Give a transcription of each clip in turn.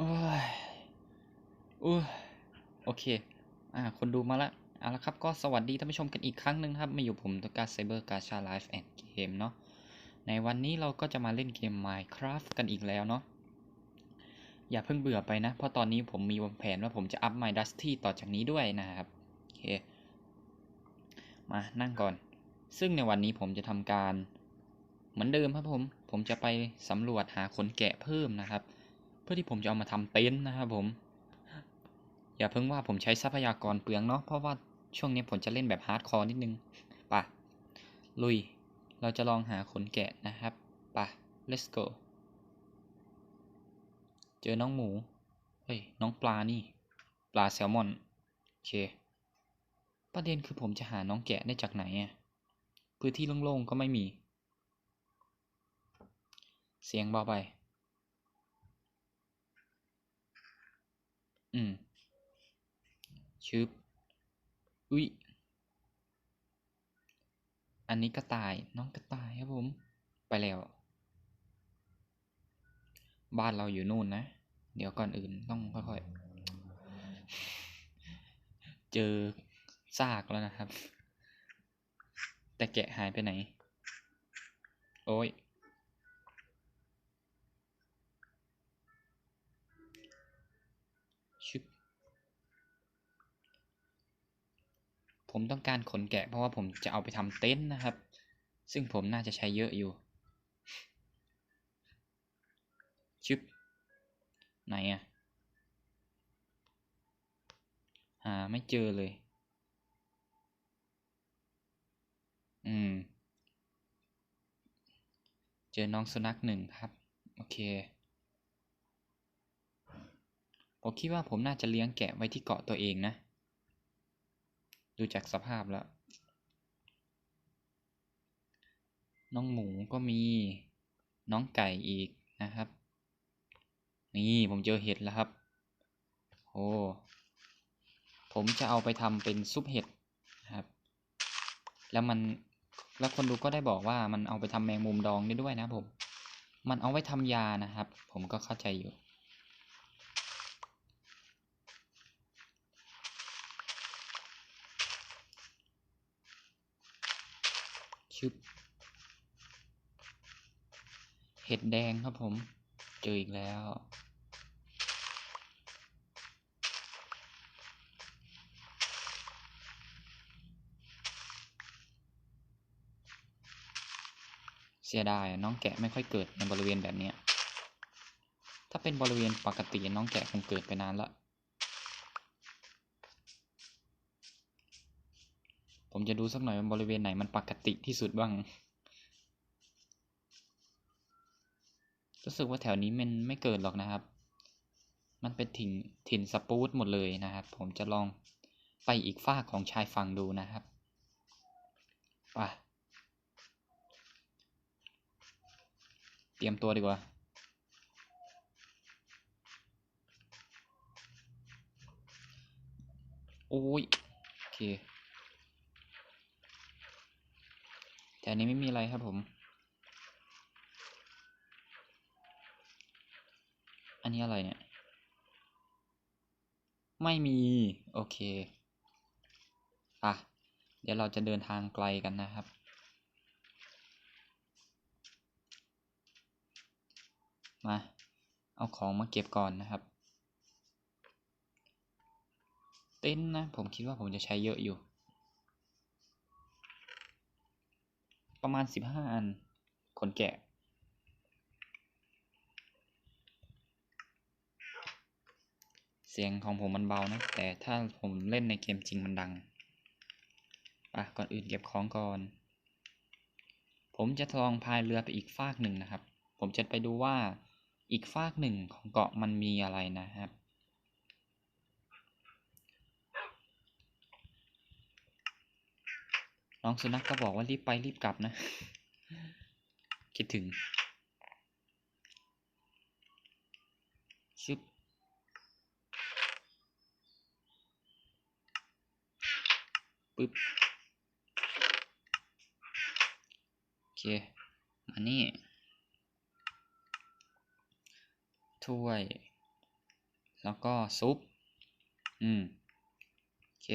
โอ้ยโอู้โอเค อ่า คนดูมาละเอาละครับ ก็สวัสดีท่านผู้ชมกันอีกครั้งหนึ่งครับ มาอยู่ผมตุกาไซเบอร์กาชาไลฟ์แอนด์เกมเนาะ ในวันนี้เราก็จะมาเล่นเกม Minecraft กันอีกแล้วเนาะ อย่าเพิ่งเบื่อไปนะ เพราะตอนนี้ผมมีวางแผนว่าผมจะอัพ My Dusty ต่อจากนี้ด้วยนะครับ โอเค มานั่งก่อน ซึ่งในวันนี้ผมจะทำการ เหมือนเดิมครับผม ผมจะไปสำรวจหาขนแกะเพิ่มนะครับ พื่อที่ผมจะเอามาทำเต็นท์นะครับผม อย่าเพิ่งว่าผมใช้ทรัพยากรเปลืองเนาะเพราะว่าช่วงนี้ผมจะเล่นแบบฮาร์ดคอร์นิดนึงป่ะลุย เราจะลองหาขนแกะนะครับป่ะ let's go เจอน้องหมูเฮ้ยน้องปลานี่ ปลาแซลมอนโอเค ประเด็นคือผมจะหาน้องแกะได้จากไหนอะพื้นที่โล่งๆก็ไม่มี เสียงเบาไป อืมชึบอุ๊ยอันนี้กระต่ายน้องกระต่ายครับผม ไปแล้ว บ้านเราอยู่นู่นนะ เดี๋ยวก่อนอื่นต้องค่อยๆ เจอซากแล้วนะครับ แต่แกะหายไปไหน โอ้ย ชึบ ผมต้องการขนแกะ เพราะว่าผมจะเอาไปทำเต็นท์นะครับ ซึ่งผมน่าจะใช้เยอะอยู่ ชึบ ไหนอะหาไม่เจอเลย อืม เจอน้องสุนัขหนึ่งครับ โอเคผมคิดว่าผมน่าจะเลี้ยงแกะไว้ที่เกาะตัวเองนะ ดูจากสภาพแล้ว น้องหมูก็มีน้องไก่อีกนะครับ นี่ผมเจอเห็ดแล้วครับ โอ้ผมจะเอาไปทำเป็นซุปเห็ดนะครับ แล้วมันแล้วคนดูก็ได้บอกว่ามันเอาไปทำแมงมุมดองได้ด้วยนะผม มันเอาไว้ทำยานะครับ ผมก็เข้าใจอยู่ ชึบเห็ดแดงครับผม เจออีกแล้ว เสียดายน้องแกะไม่ค่อยเกิดในบริเวณแบบนี้ ถ้าเป็นบริเวณปกติน้องแกะคงเกิดไปนานละ ผมจะดูสักหน่อยว่าบริเวณไหนมันปกติที่สุดบ้าง รู้สึกว่าแถวนี้มันไม่เกิดหรอกนะครับ มันเป็นถิ่นถิ่นสปูตหมดเลยนะครับ ผมจะลองไปอีกฝากของชายฝั่งดูนะครับไปเตรียมตัวดีกว่าโอ้ยโอเค แถวนี้ไม่มีอะไรครับผม อันนี้อะไรเนี่ย ไม่มี โอเค อะ เดี๋ยวเราจะเดินทางไกลกันนะครับ มา เอาของมาเก็บก่อนนะครับ เต็นนะ ผมคิดว่าผมจะใช้เยอะอยู่ ประมาณสิบห้าอัน ขนแกะ เสียงของผมมันเบานะ แต่ถ้าผมเล่นในเกมจริงมันดังอะก่อนอื่นเก็บของก่อน ผมจะลองพายเรือไปอีกฟากหนึ่งนะครับ ผมจะไปดูว่าอีกฟากหนึ่งของเกาะมันมีอะไรนะครับ น้องสุนัขกก็บอกว่ารีบไปรีบกลับนะ คิดถึงชึบปึ๊บโอเค มานี่ ถ้วย แล้วก็ซุป อืม โอเค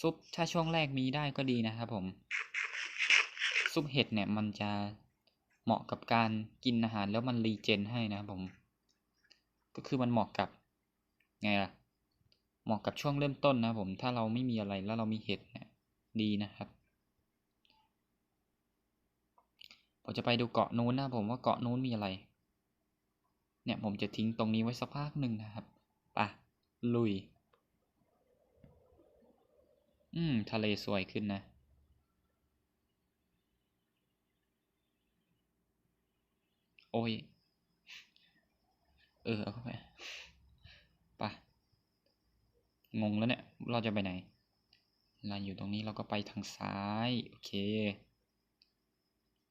ซุปถ้าช่วงแรกมีได้ก็ดีนะครับผม ซุปเห็ดเนี่ยมันจะเหมาะกับการกินอาหารแล้วมันรีเจนให้นะครับผม ก็คือมันเหมาะกับไงล่ะ เหมาะกับช่วงเริ่มต้นนะผม ถ้าเราไม่มีอะไรแล้วเรามีเห็ดเนี่ยดีนะครับผมจะไปดูเกาะนู้นนะผมว่าเกาะนู้นมีอะไร เนี่ยผมจะทิ้งตรงนี้ไว้สักพักหนึ่งนะครับไปะลุย อืม ทะเลสวยขึ้นนะ โอ้ย เออ เอาเข้าไปไปะงงแล้วเนี่ย เราจะไปไหนเราอยู่ตรงนี้เราก็ไปทางซ้าย โอเค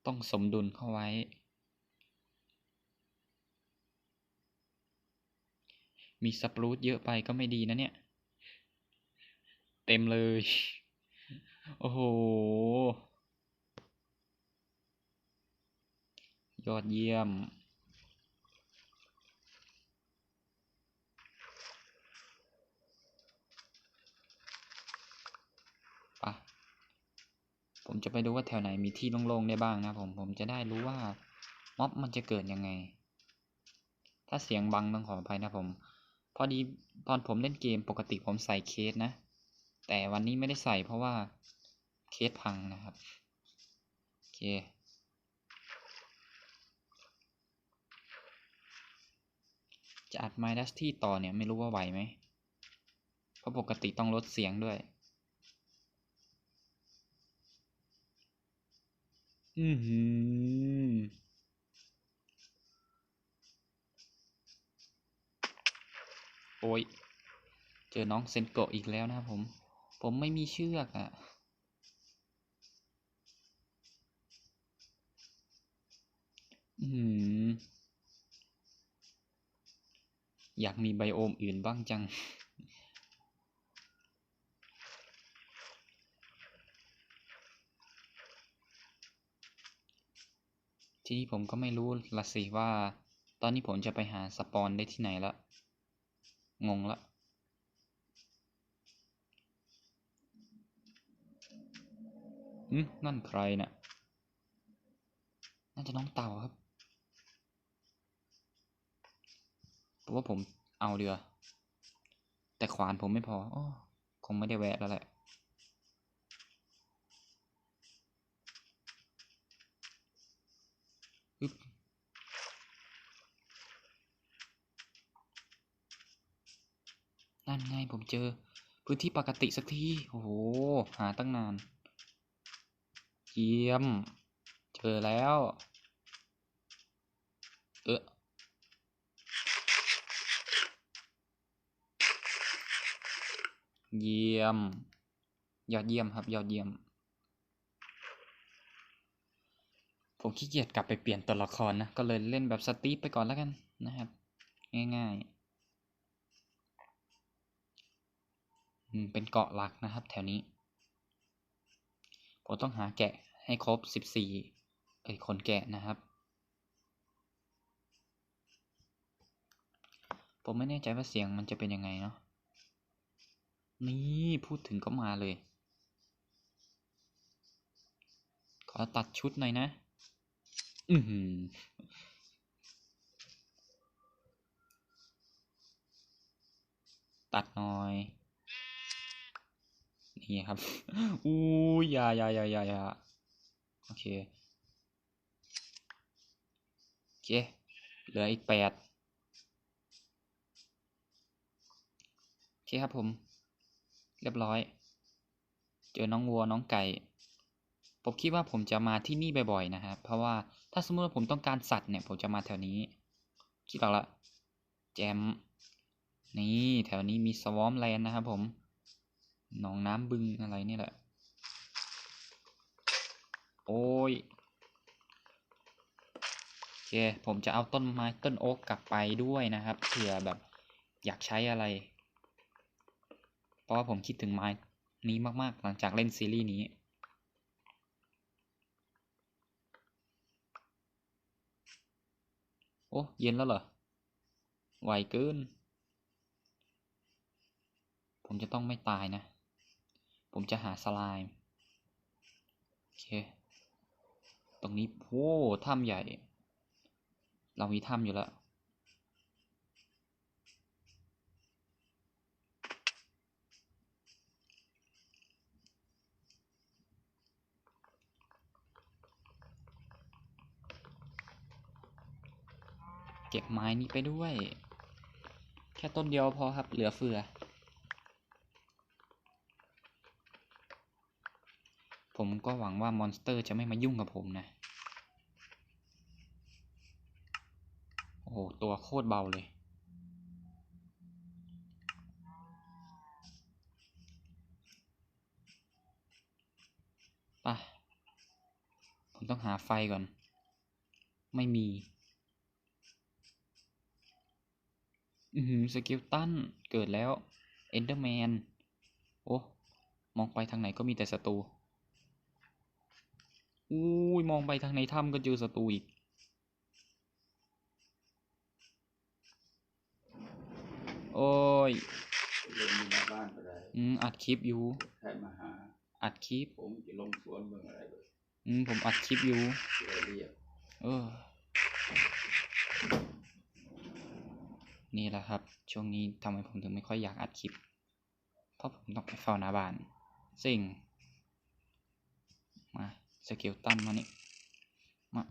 ต้องสมดุลเข้าไว้ มีสปรูตเยอะไปก็ไม่ดีนะเนี่ย เต็มเลย โอ้โห ยอดเยี่ยม ปะ ผมจะไปดูว่าแถวไหนมีที่โล่งๆได้บ้างนะผม ผมจะได้รู้ว่า ม็อบมันจะเกิดยังไง ถ้าเสียงบังต้องขออภัยนะผม พอดีตอนผมเล่นเกมปกติผมใส่เคสนะ แต่วันนี้ไม่ได้ใส่เพราะว่าเคสพังนะครับ โอเค จะอัดไมดัสที่ต่อเนี่ยไม่รู้ว่าไหวไหม เพราะปกติต้องลดเสียงด้วย อือหือโอ้ย เจอน้องเซนโกะอีกแล้วนะครับผม ผมไม่มีเชือกอะ่ะ อือหืออยากมีไบโอมอื่นบ้างจัง ทีนี้ผมก็ไม่รู้ละสิว่า ตอนนี้ผมจะไปหาสปอนได้ที่ไหนละ งงละ อืมนั่นใครน่ะน่าจะน้องเต่าครับเพราะว่าผมเอาเรือ แต่ขวานผมไม่พอออคงไม่ได้แวะแล้วแหละ นั่นไงผมเจอ พื้นที่ปกติสักที โอ้โห หาตั้งนาน เยี่ยม เจอแล้ว เออเยี่ยม ยอดเยี่ยมครับ ยอดเยี่ยม ผมขี้เกียจกลับไปเปลี่ยนตัวละครนะ ก็เลยเล่นแบบสตีฟไปก่อนแล้วกันนะครับ ง่ายๆอืมเป็นเกาะหลักนะครับ แถวนี้ ผมต้องหาแกะ ให้ครบสิบสี่เอ้ยคนแกะนะครับ ผมไม่แน่ใจว่าเสียงมันจะเป็นยังไงเนาะนี่พูดถึงก็มาเลย ขอตัดชุดหน่อยนะ อือหือตัดหน่อย นี่ครับ อู้ยอยาอยายายายา โอเคโอเค เหลืออีกแปดโอเคครับผม เรียบร้อย เจอน้องวัวน้องไก่ ผมคิดว่าผมจะมาที่นี่บ่อยๆนะครับ เพราะว่าถ้าสมมติว่าผมต้องการสัตว์เนี่ย ผมจะมาแถวนี้ คิดออกละ แจม นี่แถวนี้มีสวอมแลนด์นะครับผม หนองน้ำบึงอะไรนี่แหละ โอ้ยโอเคผมจะเอาต้นไม้ต้นโอ๊กกลับไปด้วยนะครับเผื่อแบบอยากใช้อะไร เพราะว่าผมคิดถึงไม้นี้มาก ๆ หลังจากเล่นซีรีส์นี้ โอ้เย็นแล้วเหรอ ไวเกิน ผมจะต้องไม่ตายนะ ผมจะหาสไลม์โอเค ตรงนี้โอ้ถ้ำใหญ่ เรามีถ้ำอยู่แล้วเก็บไม้นี้ไปด้วย แค่ต้นเดียวพอครับ เหลือเฟือ ผมก็หวังว่ามอนสเตอร์จะไม่มายุ่งกับผมนะ โอ้โห ตัวโคตรเบาเลยไปะผมต้องหาไฟก่อน ไม่มี อือหือสกิลตัน เกิดแล้ว เอนเดอร์แมน โอ้ มองไปทางไหนก็มีแต่ศัตรู อุ้ยมองไปทางในถ้ำก็เจอศัตรูอีก โอ้ยเดินมีหน้าบ้านก็ได้อืมอัดคลิปอยู่ ใครมาหา อัดคลิป ผมจะลงสวนเมืองอะไรเลยอืมผมอัดคลิปอยู่ เดี๋ยวเรียกเออ นี่แหละครับ ช่วงนี้ทำไมผมถึงไม่ค่อยอยากอัดคลิป เพราะผมต้องไปเฝ้าหน้าบ้านสิ่ง มา สกิลตันมานี่มา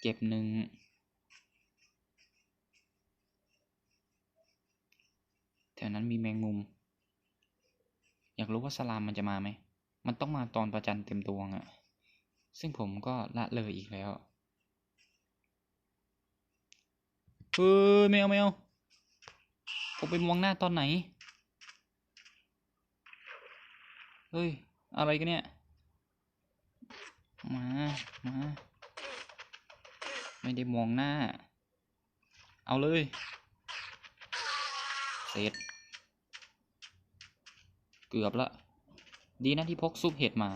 เก็บหนึ่งแถวนั้นมีแมงมุม อยากรู้ว่าสลามมันจะมาไหม มันต้องมาตอนประจันเต็มดวงอะซึ่งผมก็ละเลยอีกแล้วเฮ้ยไม่เอาไม่เอาผมไปมองหน้าตอนไหน เฮ้ย อะไรกันเนี่ย มา มา ไม่ได้มองหน้า เอาเลย เสร็จ เกือบละ ดีนะที่พกซุปเห็ดมา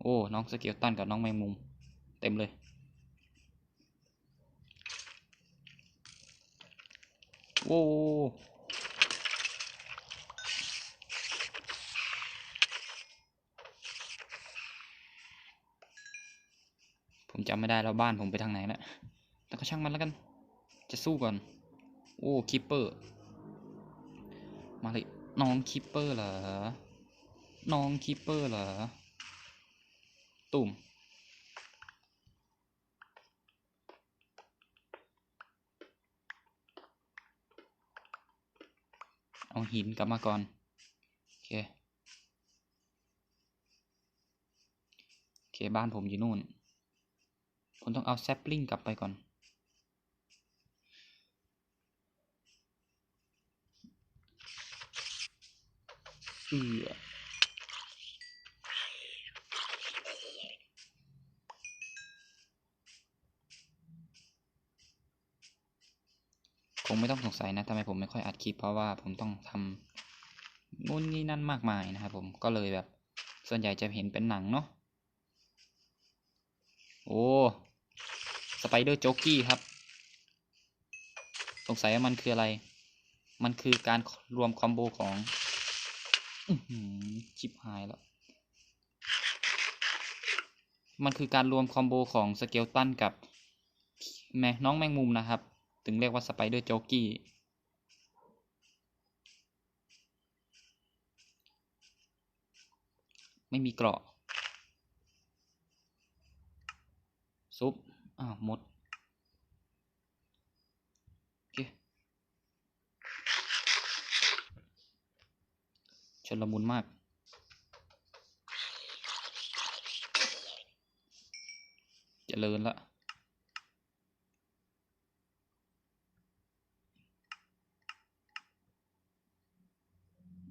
โอ้ น้องสเกลตันกับน้องแมงมุม เต็มเลยโว้ ผมจำไม่ได้แล้วบ้านผมไปทางไหนแล้วแต่ก็ช่างมันแล้วกัน จะสู้ก่อน โอ้คิปเปอร์ มาเลยน้องคิปเปอร์เหรอ น้องคิปเปอร์เหรอ ตุ่มเอาหินกลับมาก่อน โอเค โอเค บ้านผมอยู่นู่น ผมต้องเอาแซปลิงกลับไปก่อน เอือคงไม่ต้องสงสัยนะทำไมผมไม่ค่อยอัดคลิปเพราะว่าผมต้องทำนู่นนี่นั่นมากมายนะครับผมก็เลยแบบ ส่วนใหญ่จะเห็นเป็นหนังเนาะ โอ้ สไปเดอร์โจ๊กกี้ครับ สงสัยว่ามันคืออะไร มันคือการรวมคอมโบของอื้อหือชิบหายแล้ว มันคือการรวมคอมโบของสเกลตันกับแมน้องแมงมุมนะครับ ถึงเรียกว่าสไปเดอร์โจ๊กกี้ไม่มีเกราะ ซุปอ้าวหมดโอเคชนละมุนมาก เจริญละ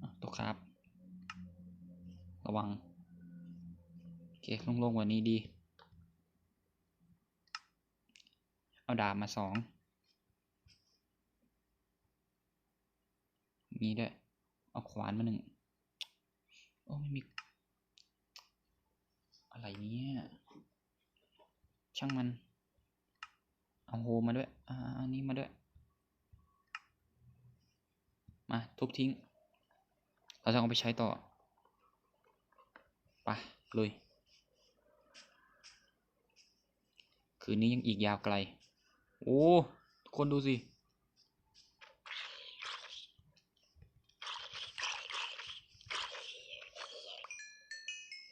อะตัวครับ ระวัง โอเคโล่งๆกว่านี้ดี เอาดาบมาสองมีด้วย เอาขวานมาหนึ่งโอ้ไม่มี อะไรเนี่ย ช่างมัน เอาโฮมาด้วย อ่าอันนี้มาด้วย มาทุบทิ้ง เราจะเอาไปใช้ต่อไปลุย คืนนี้ยังอีกยาวไกล โอ้คนดูสิ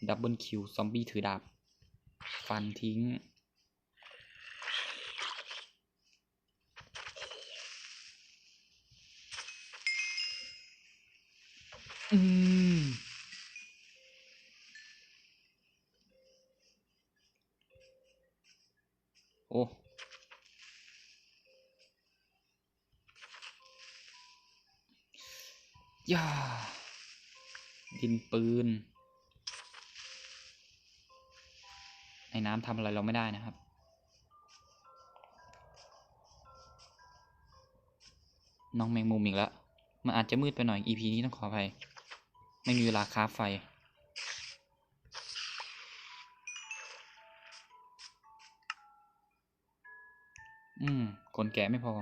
ดับเบิลคิว ซอมบี้ถือดาบ ฟันทิ้ง อืม โอ้ ย่าดินปืน ในน้ำทำอะไรเราไม่ได้นะครับ น้องแมงมุมอีกแล้วมันอาจจะมืดไปหน่อย EP นี้ต้องขออภัย ไม่มีเวลาคราฟไฟ อืมคนแก่ไม่พอ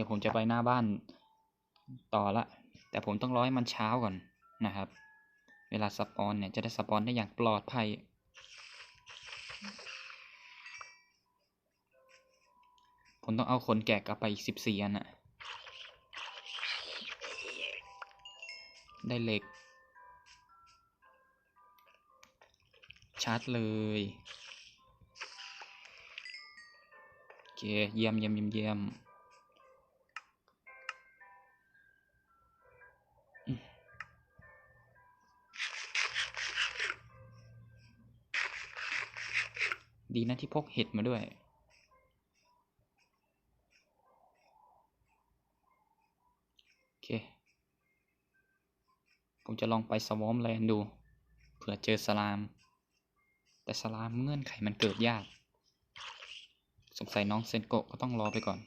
ดี๋ยวผมจะไปหน้าบ้านต่อละ แต่ผมต้องรอให้มันเช้าก่อนนะครับ เวลาสปอนเนี่ยจะได้สปอนได้อย่างปลอดภัย ผมต้องเอาคนแก่กลับไปอีกสิบสี่อันอะได้เหล็ก ชาร์จเลยโอเคเยี่ยมเยี่ยมเยี่ยมเยี่ยม ดีนะที่พกเห็ดมาด้วย โอเค ผมจะลองไปสวอมแลนดู เผื่อเจอสลาม แต่สลามเงื่อนไขมันเกิดยาก สงสัยน้องเซนโกะก็ต้องรอไปก่อน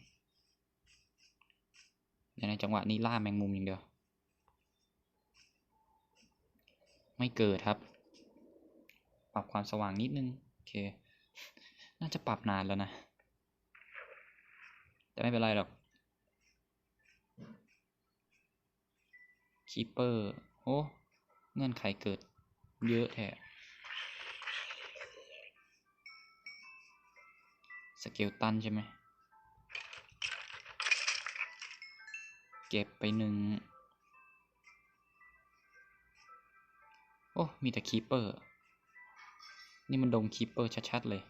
ในจังหวะนี้ล่าแมงมุมอย่างเดียว ไม่เกิดครับ ปรับความสว่างนิดนึง โอเค น่าจะปรับนานแล้วนะ แต่ไม่เป็นไรหรอกคีเปอร์โอ้เงื่อนไขเกิดเยอะแท้สเกลตันใช่ไหม เก็บไปหนึ่ง โอ้ มีแต่คีเปอร์ นี่มันดงคีเปอร์ชัด ๆ เลย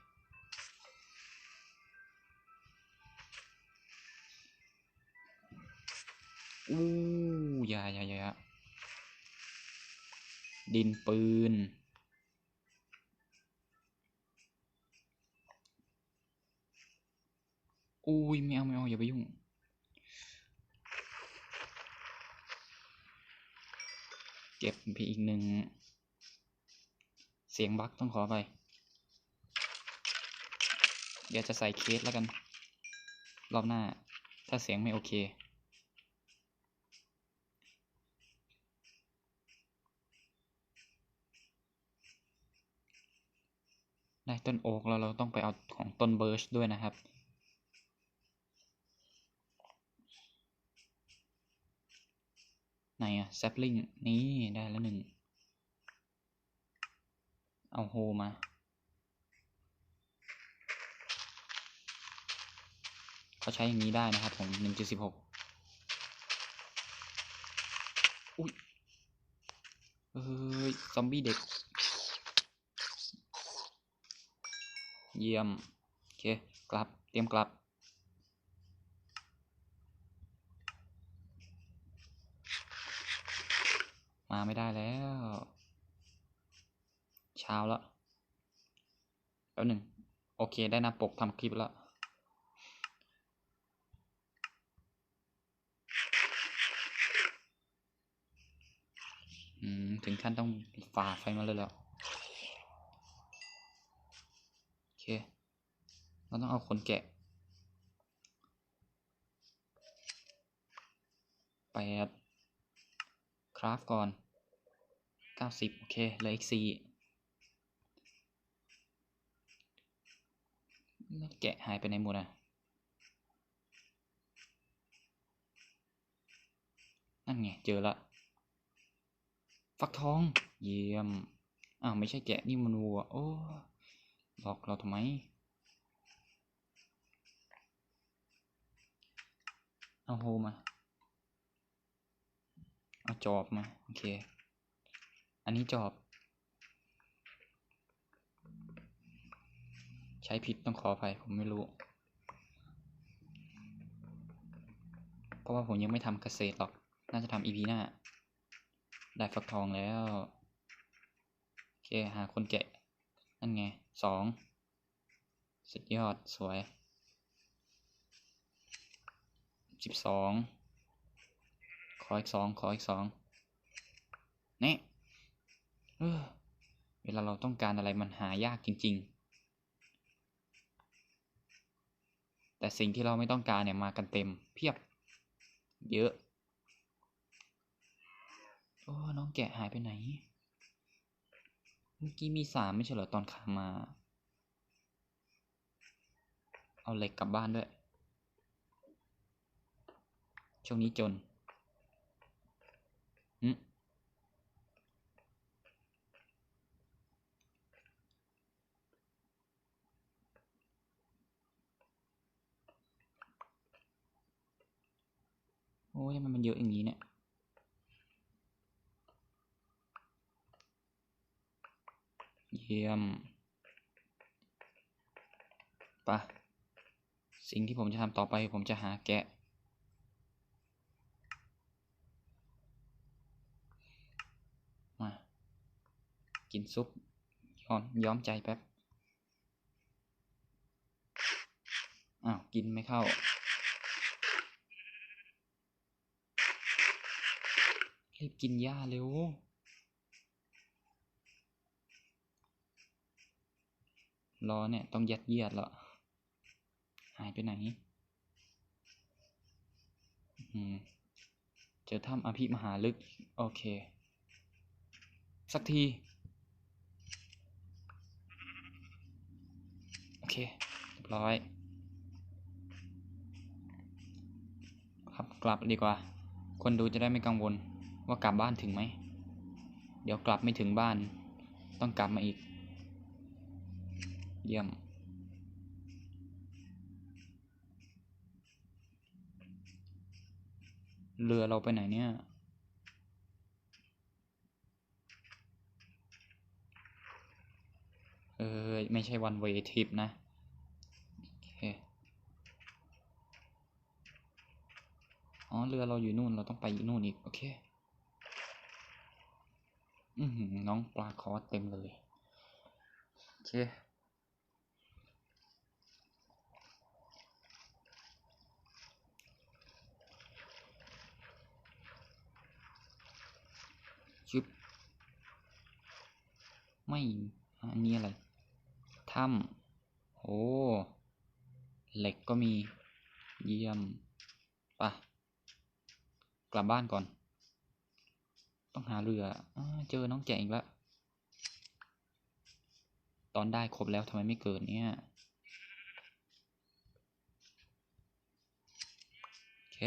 อู้ยายาอยาดินปืน อุ้ยไม่เอาไม่เอาอย่าไปยุ่ง เก็บไปอีกหนึ่ง เสียงบั๊กต้องขอไป เดี๋ยวจะใส่เคสแล้วกัน รอบหน้า ถ้าเสียงไม่โอเค ได้ต้นโอ๊กแล้วเราต้องไปเอาของต้นเบิร์ชด้วยนะครับ ไหนอะแซปลิงนี่ได้แล้วหนึ่ง เอาโฮมาเขาใช้อย่างนี้ได้นะครับผมหนึ่งจุดสิบหกอุ้ยเฮ้ย ซอมบี้เด็ก เยี่ยม โอเค กลับ เตรียมกลับ มาไม่ได้แล้ว เช้าแล้วแป๊บหนึ่ง โอเค ได้หน้าปกทำคลิปแล้วถึงขั้นต้องฝ่าไฟมาเลยแล้ว โอ เค เราต้องเอาคนแกะ แปดคราฟก่อนเก้าสิบโอเคเหลืออีกสี่แกะหายไปไหนหมดอะนั่นไง เจอละ ฟักทอง เยี่ยม อ้าว ไม่ใช่แกะ นี่มันวัว โอ้ ลอกเราทำไม เอาโฮมา เอาจอบมา โอเค อันนี้จอบ ใช้ผิดต้องขออภัยผมไม่รู้ เพราะว่าผมยังไม่ทำเกษตรหรอก น่าจะทำอีพีหน้า ได้ฟักทองแล้ว โอเค หาคนแกะ นั่นไงสองสุดยอดสวยสิบสองขออีกสองขออีกสองนี่เออเวลาเราต้องการอะไรมันหายากจริง ๆ แต่สิ่งที่เราไม่ต้องการเนี่ยมากันเต็มเพียบ เยอะ โอ้ น้องแกะหายไปไหน เมื่อกี้มีสามไม่ใช่เหรอตอนขามา เอาเหล็กกลับบ้านด้วย ช่วงนี้จนหึโอ้ยทำไมมันเยอะอย่างนี้เนี่ย ยี่ยมปะสิ่งที่ผมจะทำต่อไปผมจะหาแกะ มา กินซุปย้อนย้อมใจแป๊บ อ้าว กินไม่เข้า รีบกินหญ้าเร็ว รอเนี่ยต้องยัดเยียดแล้วหายไปไหนเจอถ้ำอภิมหาลึก โอเค สักที โอเคเรียบร้อย ครับกลับดีกว่า คนดูจะได้ไม่กังวลว่ากลับบ้านถึงไหม เดี๋ยวกลับไม่ถึงบ้าน ต้องกลับมาอีก เยี่ยม เรือเราไปไหนเนี่ย เออไม่ใช่วันเวทิปนะ โอเค อ๋อ เรือเราอยู่นู่น เราต้องไปนู่นอีก โอเค อือน้องปลาคอเต็มเลย โอเค ชึบ ไม่อันนี้อะไรถ้ำโอ้เหล็กก็มี เยี่ยมปะกลับบ้านก่อน ต้องหาเรืออเจอน้องแกะอีกแล้วตอนได้ครบแล้วทำไมไม่เกิดเนี่ยโอเค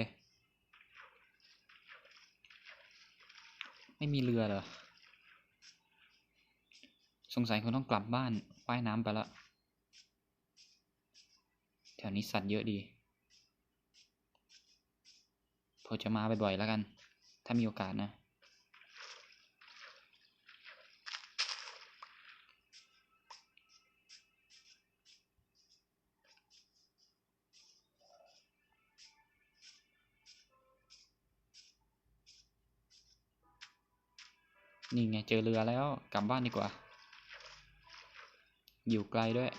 ไม่มีเรือเหรอ สงสัยคงต้องกลับบ้านว่ายน้ำไปละ แถวนี้สัตว์เยอะดีพอจะมาบ่อยๆแล้วกัน ถ้ามีโอกาสนะ นี่ไงเจอเรือแล้ว กลับบ้านดีกว่า อยู่ไกลด้วย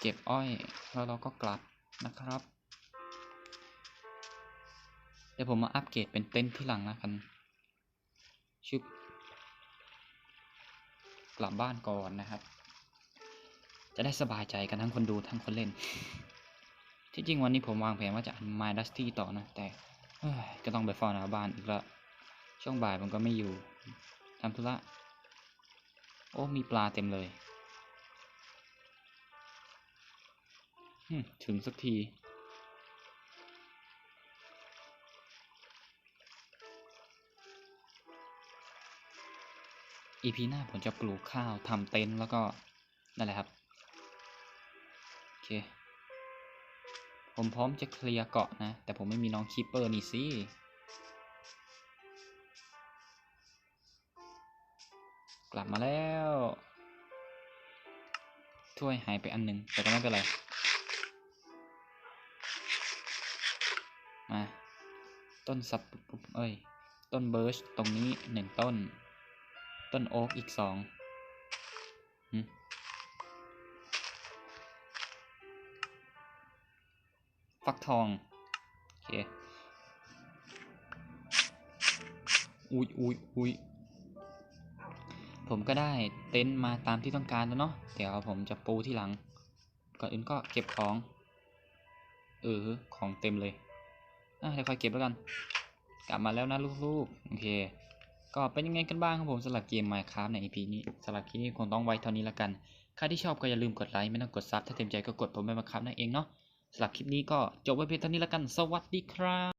เก็บอ้อยแล้วเราก็กลับนะครับ เดี๋ยวผมมาอัปเกรดเป็นเต็นท์ที่หลังนะกันชึบกลับบ้านก่อนนะครับ จะได้สบายใจกันทั้งคนดูทั้งคนเล่น ที่จริงวันนี้ผมวางแผนว่าจะอัน My Dusty ต่อนะ แต่ก็ต้องไปเฝ้าหน้าบ้านอีกแล้วช่วงบ่ายผมก็ไม่อยู่ทำธุระ โอ้มีปลาเต็มเลย ถึงสักที อีพีหน้าผมจะปลูกข้าวทำเต็นท์แล้วก็นั่นแหละครับ โอเค ผมพร้อมจะเคลียร์เกาะนะ แต่ผมไม่มีน้องคีปเปอร์นี่สิ กลับมาแล้ว ถ้วยหายไปอันหนึ่งแต่ก็ไม่เป็นไร มา ต้นสับปุ๊บเอ้ย ต้นเบิร์ชตรงนี้หนึ่งต้น ต้นโอ๊กอีกสองฟักทอง โอเค อุ้ยอุ้ยอุ้ย ผมก็ได้เต็นท์มาตามที่ต้องการแล้วเนาะเดี๋ยวผมจะปูที่หลัง ก่อนอื่นก็เก็บของ เออของเต็มเลยอะเดี๋ยวค่อยเก็บแล้วกัน กลับมาแล้วนะลูกๆโอเค ก็เป็นยังไงกันบ้างครับผมสำหรับเกม Minecraft ใน EP นี้สำหรับคลิปนี้คงต้องไว้เท่านี้ละกันใครที่ชอบก็อย่าลืมกดไลค์ไม่ต้องกดซับถ้าเต็มใจก็กดผมไปมาครับนั่นเองเนาะสำหรับคลิปนี้ก็จบไว้เพียงเท่านี้ละกัน สวัสดีครับ